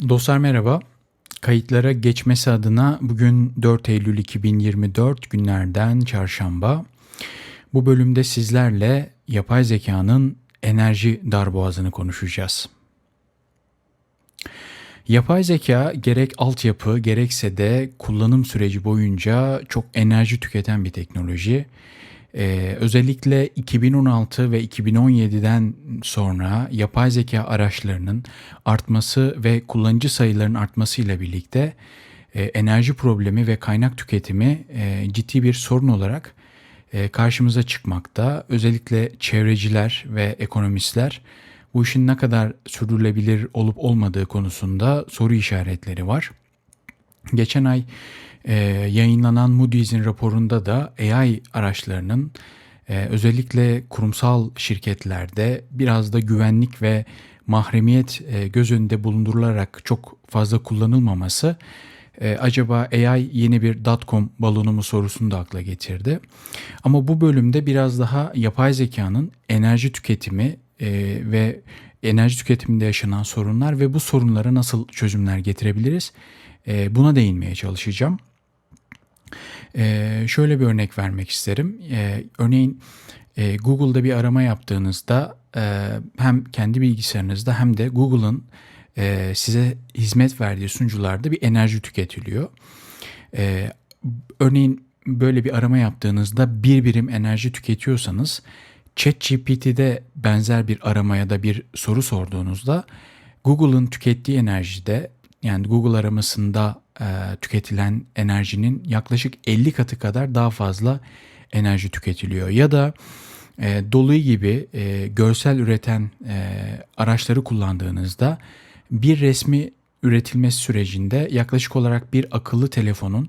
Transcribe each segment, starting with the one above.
Dostlar merhaba. Kayıtlara geçmesi adına bugün 4 Eylül 2024 günlerden çarşamba. Bu bölümde sizlerle yapay zekanın enerji darboğazını konuşacağız. Yapay zeka gerek altyapı gerekse de kullanım süreci boyunca çok enerji tüketen bir teknoloji. Ee, özellikle 2016 ve 2017'den sonra yapay zeka araçlarının artması ve kullanıcı sayılarının artmasıyla birlikte e, enerji problemi ve kaynak tüketimi e, ciddi bir sorun olarak e, karşımıza çıkmakta. Özellikle çevreciler ve ekonomistler bu işin ne kadar sürdürülebilir olup olmadığı konusunda soru işaretleri var. Geçen ay e, yayınlanan Moody's'in raporunda da AI araçlarının e, özellikle kurumsal şirketlerde biraz da güvenlik ve mahremiyet e, göz önünde bulundurularak çok fazla kullanılmaması e, acaba AI yeni bir dotcom balonu mu sorusunu da akla getirdi. Ama bu bölümde biraz daha yapay zekanın enerji tüketimi e, ve enerji tüketiminde yaşanan sorunlar ve bu sorunlara nasıl çözümler getirebiliriz? E, buna değinmeye çalışacağım. E, şöyle bir örnek vermek isterim. E, örneğin e, Google'da bir arama yaptığınızda e, hem kendi bilgisayarınızda hem de Google'ın e, size hizmet verdiği sunucularda bir enerji tüketiliyor. E, örneğin böyle bir arama yaptığınızda bir birim enerji tüketiyorsanız ChatGPT'de benzer bir arama ya da bir soru sorduğunuzda Google'ın tükettiği enerjide yani Google aramasında e, tüketilen enerjinin yaklaşık 50 katı kadar daha fazla enerji tüketiliyor. Ya da e, Dolly gibi e, görsel üreten e, araçları kullandığınızda bir resmi üretilmesi sürecinde yaklaşık olarak bir akıllı telefonun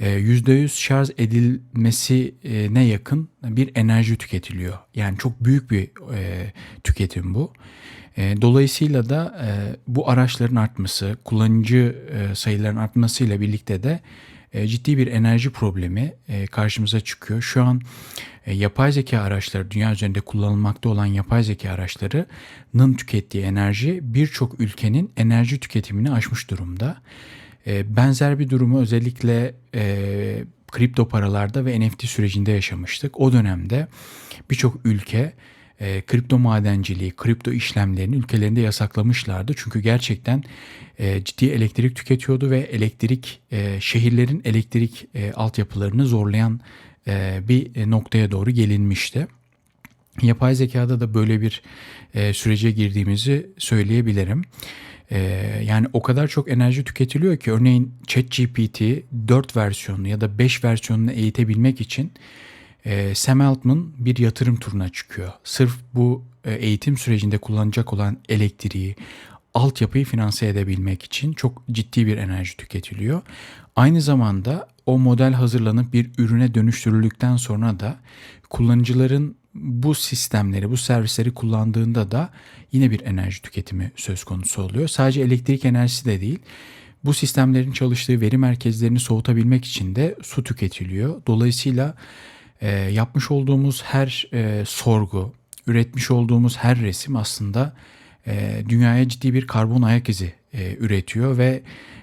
%100 şarj edilmesine yakın bir enerji tüketiliyor. Yani çok büyük bir tüketim bu. Dolayısıyla da bu araçların artması, kullanıcı sayılarının artmasıyla birlikte de ciddi bir enerji problemi karşımıza çıkıyor. Şu an yapay zeka araçları, dünya üzerinde kullanılmakta olan yapay zeka araçlarının tükettiği enerji birçok ülkenin enerji tüketimini aşmış durumda. Benzer bir durumu özellikle e, kripto paralarda ve NFT sürecinde yaşamıştık. O dönemde birçok ülke e, kripto madenciliği, kripto işlemlerini ülkelerinde yasaklamışlardı. Çünkü gerçekten e, ciddi elektrik tüketiyordu ve elektrik e, şehirlerin elektrik e, altyapılarını zorlayan e, bir noktaya doğru gelinmişti. Yapay zekada da böyle bir e, sürece girdiğimizi söyleyebilirim. Ee, yani o kadar çok enerji tüketiliyor ki örneğin ChatGPT 4 versiyonunu ya da 5 versiyonunu eğitebilmek için e, Sam Altman bir yatırım turuna çıkıyor. Sırf bu e, eğitim sürecinde kullanacak olan elektriği, altyapıyı finanse edebilmek için çok ciddi bir enerji tüketiliyor. Aynı zamanda o model hazırlanıp bir ürüne dönüştürüldükten sonra da kullanıcıların bu sistemleri, bu servisleri kullandığında da yine bir enerji tüketimi söz konusu oluyor. Sadece elektrik enerjisi de değil. Bu sistemlerin çalıştığı veri merkezlerini soğutabilmek için de su tüketiliyor. Dolayısıyla e, yapmış olduğumuz her e, sorgu, üretmiş olduğumuz her resim aslında e, dünyaya ciddi bir karbon ayak izi e, üretiyor ve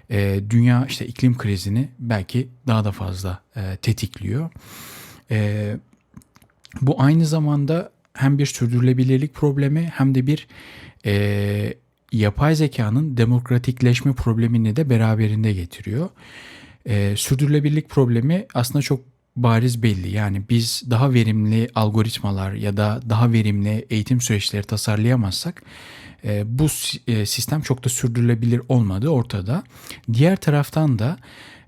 e, dünya işte iklim krizini belki daha da fazla e, tetikliyor. E, bu aynı zamanda hem bir sürdürülebilirlik problemi hem de bir e, yapay zekanın demokratikleşme problemini de beraberinde getiriyor. E, sürdürülebilirlik problemi aslında çok bariz belli. Yani biz daha verimli algoritmalar ya da daha verimli eğitim süreçleri tasarlayamazsak e, bu e, sistem çok da sürdürülebilir olmadığı ortada. Diğer taraftan da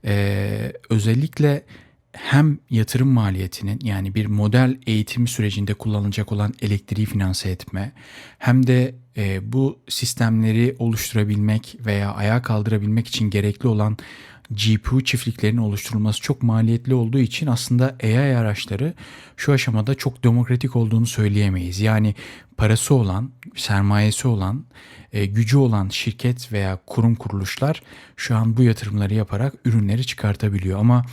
e, özellikle hem yatırım maliyetinin yani bir model eğitim sürecinde kullanılacak olan elektriği finanse etme hem de bu sistemleri oluşturabilmek veya ayağa kaldırabilmek için gerekli olan GPU çiftliklerinin oluşturulması çok maliyetli olduğu için aslında AI araçları şu aşamada çok demokratik olduğunu söyleyemeyiz. Yani parası olan, sermayesi olan, e, gücü olan şirket veya kurum kuruluşlar şu an bu yatırımları yaparak ürünleri çıkartabiliyor. Ama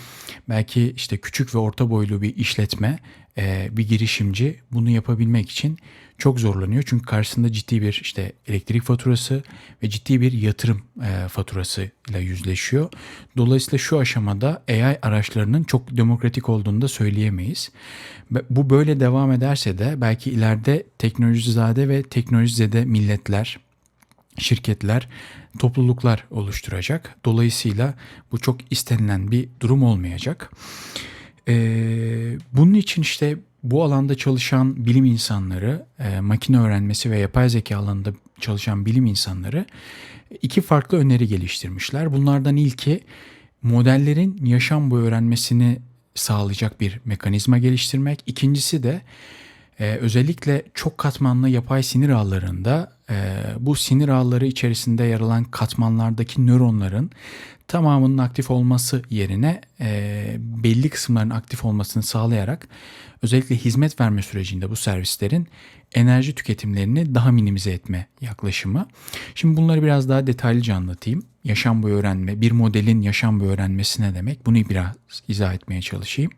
belki işte küçük ve orta boylu bir işletme e, bir girişimci bunu yapabilmek için çok zorlanıyor. Çünkü karşısında ciddi bir işte elektrik faturası ve ciddi bir yatırım e, faturasıyla yüzleşiyor. Dolayısıyla şu aşamada AI araçlarının çok demokratik olduğunu da söyleyemeyiz. Bu böyle devam ederse de belki ileride teknolojizade ve teknolojizede milletler, şirketler, topluluklar oluşturacak. Dolayısıyla bu çok istenilen bir durum olmayacak. Ee, bunun için işte bu alanda çalışan bilim insanları, e, makine öğrenmesi ve yapay zeka alanında çalışan bilim insanları iki farklı öneri geliştirmişler. Bunlardan ilki modellerin yaşam boyu öğrenmesini sağlayacak bir mekanizma geliştirmek. İkincisi de e, özellikle çok katmanlı yapay sinir ağlarında e, bu sinir ağları içerisinde yer alan katmanlardaki nöronların tamamının aktif olması yerine e, belli kısımların aktif olmasını sağlayarak özellikle hizmet verme sürecinde bu servislerin enerji tüketimlerini daha minimize etme yaklaşımı. Şimdi bunları biraz daha detaylıca anlatayım. Yaşam boyu öğrenme, bir modelin yaşam boyu öğrenmesi ne demek? Bunu biraz izah etmeye çalışayım.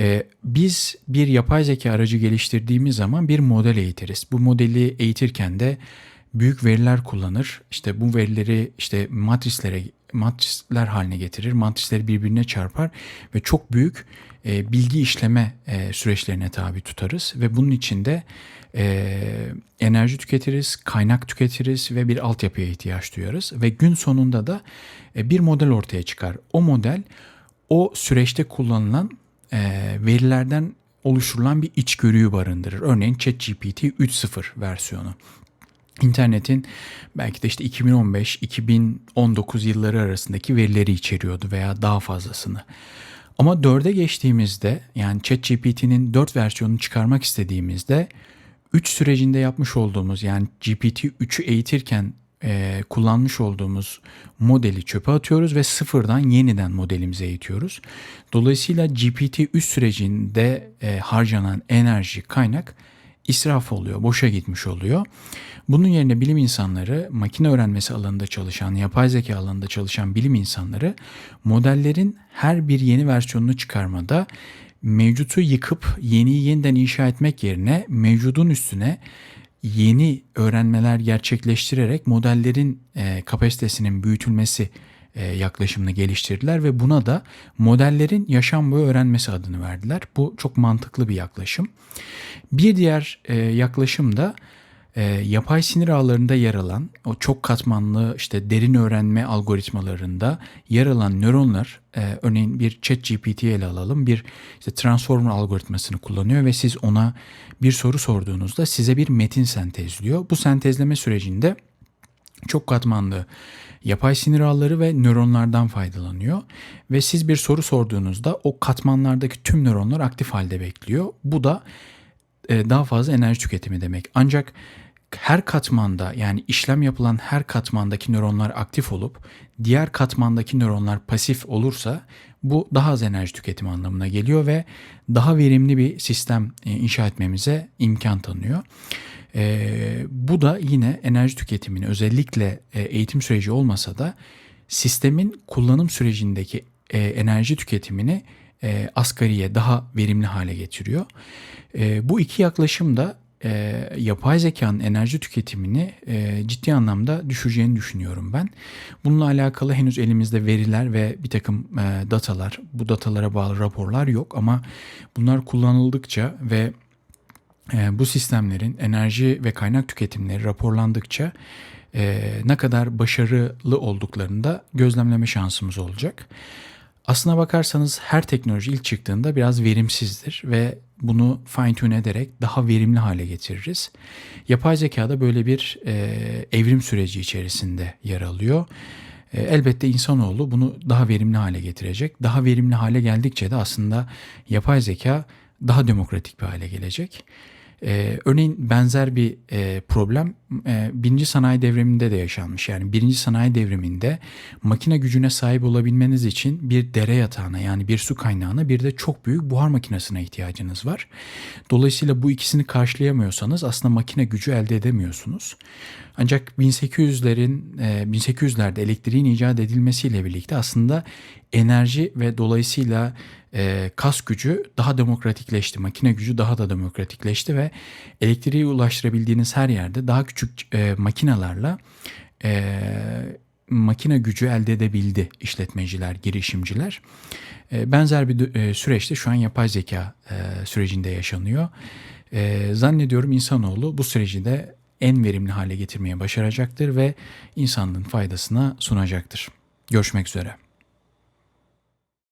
Ee, biz bir yapay zeka aracı geliştirdiğimiz zaman bir model eğitiriz. Bu modeli eğitirken de büyük veriler kullanır. İşte bu verileri işte matrislere matrisler haline getirir. Matrisleri birbirine çarpar ve çok büyük e, bilgi işleme e, süreçlerine tabi tutarız ve bunun içinde e, enerji tüketiriz, kaynak tüketiriz ve bir altyapıya ihtiyaç duyarız ve gün sonunda da e, bir model ortaya çıkar. O model o süreçte kullanılan e, verilerden oluşturulan bir içgörüyü barındırır. Örneğin ChatGPT 3.0 versiyonu. İnternetin belki de işte 2015-2019 yılları arasındaki verileri içeriyordu veya daha fazlasını. Ama 4'e geçtiğimizde yani ChatGPT'nin 4 versiyonunu çıkarmak istediğimizde 3 sürecinde yapmış olduğumuz yani GPT-3'ü eğitirken e, kullanmış olduğumuz modeli çöpe atıyoruz ve sıfırdan yeniden modelimize eğitiyoruz. Dolayısıyla GPT-3 sürecinde e, harcanan enerji kaynak israf oluyor, boşa gitmiş oluyor. Bunun yerine bilim insanları, makine öğrenmesi alanında çalışan, yapay zeka alanında çalışan bilim insanları modellerin her bir yeni versiyonunu çıkarmada mevcutu yıkıp yeniyi yeniden inşa etmek yerine mevcudun üstüne yeni öğrenmeler gerçekleştirerek modellerin e, kapasitesinin büyütülmesi e, yaklaşımını geliştirdiler ve buna da modellerin yaşam boyu öğrenmesi adını verdiler. Bu çok mantıklı bir yaklaşım. Bir diğer e, yaklaşım da e, yapay sinir ağlarında yer alan o çok katmanlı işte derin öğrenme algoritmalarında yer alan nöronlar e, örneğin bir chat GPT ele alalım bir işte transformer algoritmasını kullanıyor ve siz ona bir soru sorduğunuzda size bir metin sentezliyor. Bu sentezleme sürecinde çok katmanlı yapay sinir ağları ve nöronlardan faydalanıyor ve siz bir soru sorduğunuzda o katmanlardaki tüm nöronlar aktif halde bekliyor. Bu da daha fazla enerji tüketimi demek. Ancak her katmanda yani işlem yapılan her katmandaki nöronlar aktif olup diğer katmandaki nöronlar pasif olursa bu daha az enerji tüketimi anlamına geliyor ve daha verimli bir sistem e, inşa etmemize imkan tanıyor. E, bu da yine enerji tüketimini özellikle e, eğitim süreci olmasa da sistemin kullanım sürecindeki e, enerji tüketimini e, asgariye daha verimli hale getiriyor. E, bu iki yaklaşım da e, yapay zekanın enerji tüketimini e, ciddi anlamda düşüreceğini düşünüyorum ben. Bununla alakalı henüz elimizde veriler ve bir takım e, datalar, bu datalara bağlı raporlar yok ama bunlar kullanıldıkça ve e, bu sistemlerin enerji ve kaynak tüketimleri raporlandıkça e, ne kadar başarılı olduklarını da gözlemleme şansımız olacak. Aslına bakarsanız her teknoloji ilk çıktığında biraz verimsizdir ve bunu fine tune ederek daha verimli hale getiririz. Yapay zeka da böyle bir e, evrim süreci içerisinde yer alıyor. E, elbette insanoğlu bunu daha verimli hale getirecek. Daha verimli hale geldikçe de aslında yapay zeka daha demokratik bir hale gelecek. E, örneğin benzer bir e, problem e, birinci sanayi devriminde de yaşanmış. Yani birinci sanayi devriminde makine gücüne sahip olabilmeniz için bir dere yatağına yani bir su kaynağına bir de çok büyük buhar makinesine ihtiyacınız var. Dolayısıyla bu ikisini karşılayamıyorsanız aslında makine gücü elde edemiyorsunuz. Ancak 1800'lerin e, 1800'lerde elektriğin icat edilmesiyle birlikte aslında enerji ve dolayısıyla e, kas gücü daha demokratikleşti. Makine gücü daha da demokratikleşti ve elektriği ulaştırabildiğiniz her yerde daha küçük e, makinalarla e, makine gücü elde edebildi işletmeciler, girişimciler. E, benzer bir e, süreçte şu an yapay zeka e, sürecinde yaşanıyor. E, zannediyorum insanoğlu bu süreci de en verimli hale getirmeye başaracaktır ve insanlığın faydasına sunacaktır. Görüşmek üzere.